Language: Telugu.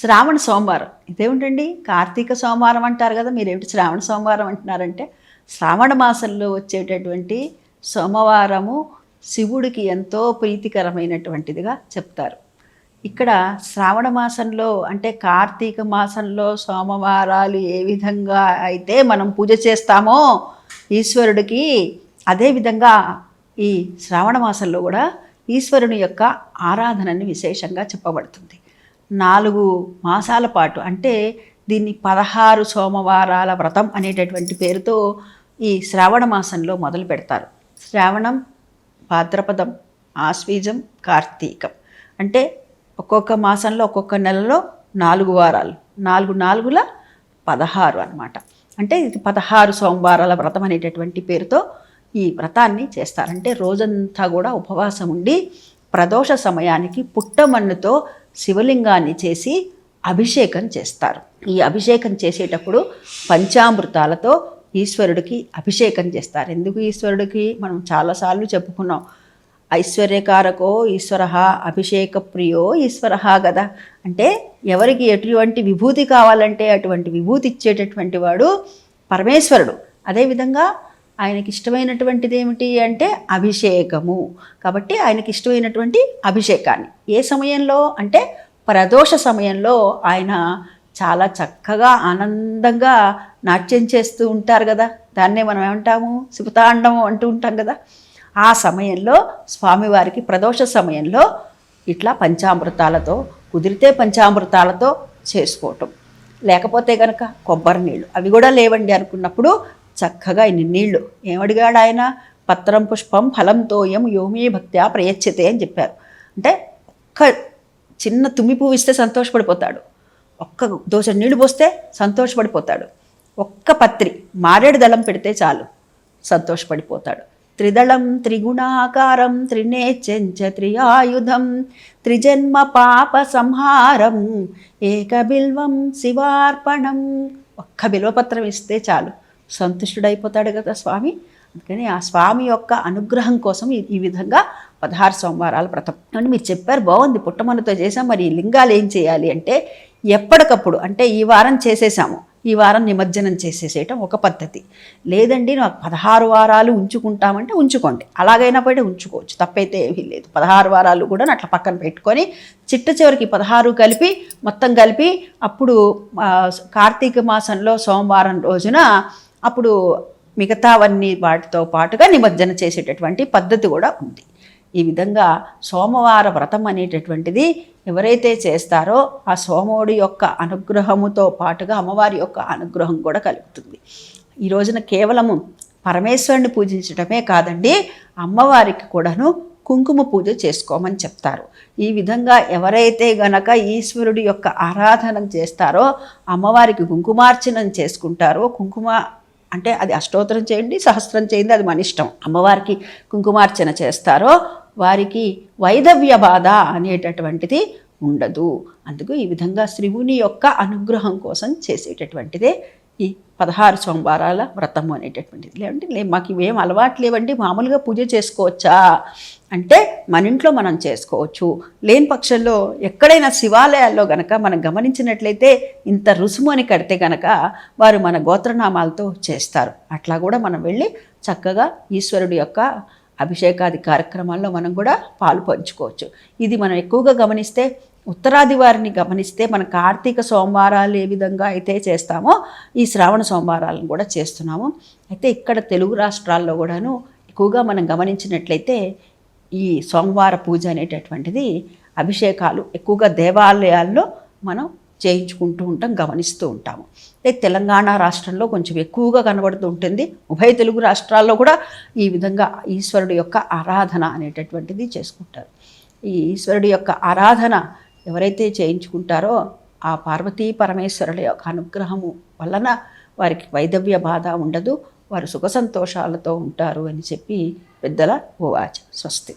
శ్రావణ సోమవారం. ఇదేమిటండి? కార్తీక సోమవారం అంటారు కదా మీరేమిటి శ్రావణ సోమవారం అంటున్నారంటే శ్రావణ మాసంలో వచ్చేటటువంటి సోమవారము శివుడికి ఎంతో ప్రీతికరమైనటువంటిదిగా చెప్తారు. ఇక్కడ శ్రావణ మాసంలో అంటే కార్తీక మాసంలో సోమవారాలు ఏ విధంగా అయితే మనం పూజ చేస్తామో ఈశ్వరుడికి అదేవిధంగా ఈ శ్రావణ మాసంలో కూడా ఈశ్వరుని యొక్క ఆరాధనని విశేషంగా చెప్పబడుతుంది. నాలుగు మాసాల పాటు అంటే దీన్ని పదహారు సోమవారాల వ్రతం అనేటటువంటి పేరుతో ఈ శ్రావణ మాసంలో మొదలు పెడతారు. శ్రావణం భాద్రపదం ఆశ్వీజం కార్తీకం. అంటే ఒక్కొక్క మాసంలో ఒక్కొక్క నెలలో నాలుగు వారాలు నాలుగు నాలుగుల పదహారు అన్నమాట. అంటే ఇది పదహారు సోమవారాల వ్రతం అనేటటువంటి పేరుతో ఈ వ్రతాన్ని చేస్తారంటే రోజంతా కూడా ఉపవాసం ఉండి ప్రదోష సమయానికి పుట్టమన్నుతో శివలింగాన్ని చేసి అభిషేకం చేస్తారు. ఈ అభిషేకం చేసేటప్పుడు పంచామృతాలతో ఈశ్వరుడికి అభిషేకం చేస్తారు. ఎందుకు ఈశ్వరుడికి? మనం చాలాసార్లు చెప్పుకున్నాం. ఐశ్వర్యకారకో ఈశ్వర అభిషేక ప్రియో ఈశ్వర కదా అంటే ఎవరికి ఎటువంటి విభూతి కావాలంటే అటువంటి విభూతి ఇచ్చేటటువంటి వాడు పరమేశ్వరుడు. అదేవిధంగా ఆయనకి ఇష్టమైనటువంటిది ఏమిటి అంటే అభిషేకము. కాబట్టి ఆయనకి ఇష్టమైనటువంటి అభిషేకాన్ని. ఏ సమయంలో అంటే ప్రదోష సమయంలో ఆయన చాలా చక్కగా ఆనందంగా నాట్యం చేస్తూ ఉంటారు కదా. దాన్నే మనం ఏమంటాము? శివతాండం అంటూ ఉంటాం కదా. ఆ సమయంలో స్వామివారికి ప్రదోష సమయంలో ఇట్లా పంచామృతాలతో కుదిరితే పంచామృతాలతో చేసుకోవటం. లేకపోతే కనుక కొబ్బరి నీళ్ళు. అవి కూడా లేవండి అనుకున్నప్పుడు చక్కగా ఇన్ని నీళ్ళు. ఏమడిగాడు ఆయన? పత్రం పుష్పం ఫలంతో యం భక్త్యా ప్రయచ్చతే అని చెప్పారు. అంటే ఒక్క చిన్న తుమ్మి పువ్వు ఇస్తే సంతోషపడిపోతాడు. ఒక్క దోశ నీళ్ళు పోస్తే సంతోషపడిపోతాడు. ఒక్క పత్రి మారేడు దళం పెడితే చాలు సంతోషపడిపోతాడు. త్రిదళం త్రిగుణాకారం త్రినేచంచ త్రియాయుధం త్రిజన్మ పాప సంహారం ఏకబిల్వం శివార్పణం. ఒక్క బిల్వపత్రం ఇస్తే చాలు. సంతుష్టుడైపోతాడు కదా స్వామి? అందుకని ఆ స్వామి యొక్క అనుగ్రహం కోసం ఈ- విధంగా పదహారు సోమవారాల వ్రతం. అని మీరు చెప్పారు బాగుంది పుట్టమనుతో చేసాం మరి ఈ లింగాలు ఏం చేయాలి అంటే ఎప్పటికప్పుడు అంటే ఈ వారం చేసేసాము ఈ వారం నిమజ్జనం చేసేసేయటం ఒక పద్ధతి. లేదండి నాకు పదహారు వారాలు ఉంచుకుంటామంటే ఉంచుకోండి. అలాగైనా పోయి ఉంచుకోవచ్చు తప్పైతే ఏమీ లేదు. పదహారు వారాలు కూడా అట్లా పక్కన పెట్టుకొని చిట్ట చివరికి పదహారు కలిపి మొత్తం కలిపి అప్పుడు కార్తీక మాసంలో సోమవారం రోజున అప్పుడు మిగతావన్నీ వాటితో పాటుగా నిమజ్జన చేసేటటువంటి పద్ధతి కూడా ఉంది. ఈ విధంగా సోమవార వ్రతం అనేటటువంటిది ఎవరైతే చేస్తారో ఆ సోముడి యొక్క అనుగ్రహముతో పాటుగా అమ్మవారి యొక్క అనుగ్రహం కూడా కలుగుతుంది. ఈ రోజున కేవలము పరమేశ్వరుని పూజించడమే కాదండి అమ్మవారికి కూడాను కుంకుమ పూజ చేసుకోమని చెప్తారు. ఈ విధంగా ఎవరైతే గనక ఈశ్వరుడి యొక్క ఆరాధన చేస్తారో అమ్మవారికి కుంకుమార్చనం చేసుకుంటారో కుంకుమ అంటే అది అష్టోత్తరం చేయండి సహస్రం చేయండి అది మన ఇష్టం. అమ్మవారికి కుంకుమార్చన చేస్తారో వారికి వైదవ్య బాధ అనేటటువంటిది ఉండదు. అందుకు ఈ విధంగా శివుని యొక్క అనుగ్రహం కోసం చేసేటటువంటిదే ఈ పదహారు సోమవారాల వ్రతము అనేటటువంటిది. లేదంటే లే మాకు ఇవేం అలవాటు లేవండి మామూలుగా పూజ చేసుకోవచ్చా? అంటే మన ఇంట్లో మనం చేసుకోవచ్చు. లేని పక్షంలో ఎక్కడైనా శివాలయాల్లో గనక మనం గమనించినట్లయితే ఇంత రుసుము అని కడితే గనక వారు మన గోత్రనామాలతో చేస్తారు. అట్లా కూడా మనం వెళ్ళి చక్కగా ఈశ్వరుడి యొక్క అభిషేకాది కార్యక్రమాల్లో మనం కూడా పాలు పంచుకోవచ్చు. ఇది మనం ఎక్కువగా గమనిస్తే ఉత్తరాది వారిని గమనిస్తే మన కార్తీక సోమవారాలు ఏ విధంగా అయితే చేస్తామో ఈ శ్రావణ సోమవారాలను కూడా చేస్తున్నాము. అయితే ఇక్కడ తెలుగు రాష్ట్రాల్లో కూడాను ఎక్కువగా మనం గమనించినట్లయితే ఈ సోమవార పూజ అనేటటువంటిది అభిషేకాలు ఎక్కువగా దేవాలయాల్లో మనం చేయించుకుంటూ ఉంటాం గమనిస్తూ ఉంటాము. అయితే తెలంగాణ రాష్ట్రంలో కొంచెం ఎక్కువగా కనబడుతూ ఉంటుంది. ఉభయ తెలుగు రాష్ట్రాల్లో కూడా ఈ విధంగా ఈశ్వరుడు యొక్క ఆరాధన అనేటటువంటిది చేసుకుంటారు. ఈ ఈశ్వరుడి యొక్క ఆరాధన ఎవరైతే చేయించుకుంటారో ఆ పార్వతీ పరమేశ్వరుల యొక్క అనుగ్రహము వలన వారికి వైదవ్య బాధ ఉండదు వారు సుఖ సంతోషాలతో ఉంటారు అని చెప్పి పెద్దల ఓవాచ స్వస్తి.